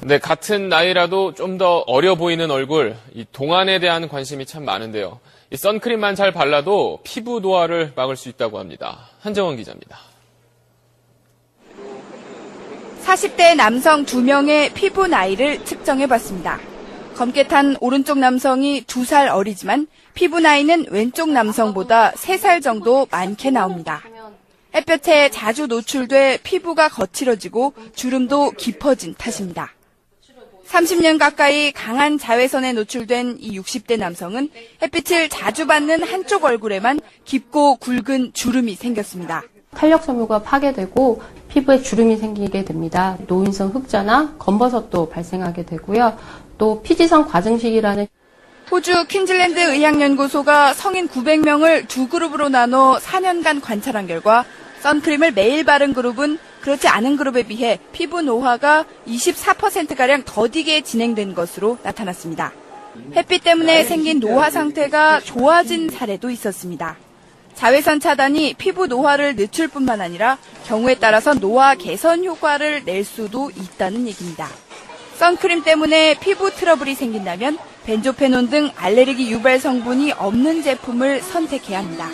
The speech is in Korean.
근데 같은 나이라도 좀 더 어려 보이는 얼굴, 이 동안에 대한 관심이 참 많은데요. 이 선크림만 잘 발라도 피부 노화를 막을 수 있다고 합니다. 한정원 기자입니다. 40대 남성 2명의 피부 나이를 측정해 봤습니다. 검게 탄 오른쪽 남성이 2살 어리지만 피부 나이는 왼쪽 남성보다 3살 정도 많게 나옵니다. 햇볕에 자주 노출돼 피부가 거칠어지고 주름도 깊어진 탓입니다. 30년 가까이 강한 자외선에 노출된 이 60대 남성은 햇빛을 자주 받는 한쪽 얼굴에만 깊고 굵은 주름이 생겼습니다. 탄력 섬유가 파괴되고 피부에 주름이 생기게 됩니다. 노인성 흑자나 검버섯도 발생하게 되고요. 또 피지성 과증식이라는 호주 퀸즐랜드 의학연구소가 성인 900명을 두 그룹으로 나눠 4년간 관찰한 결과 선크림을 매일 바른 그룹은 그렇지 않은 그룹에 비해 피부 노화가 24%가량 더디게 진행된 것으로 나타났습니다. 햇빛 때문에 생긴 노화 상태가 좋아진 사례도 있었습니다. 자외선 차단이 피부 노화를 늦출 뿐만 아니라 경우에 따라서 노화 개선 효과를 낼 수도 있다는 얘기입니다. 선크림 때문에 피부 트러블이 생긴다면 벤조페논 등 알레르기 유발 성분이 없는 제품을 선택해야 합니다.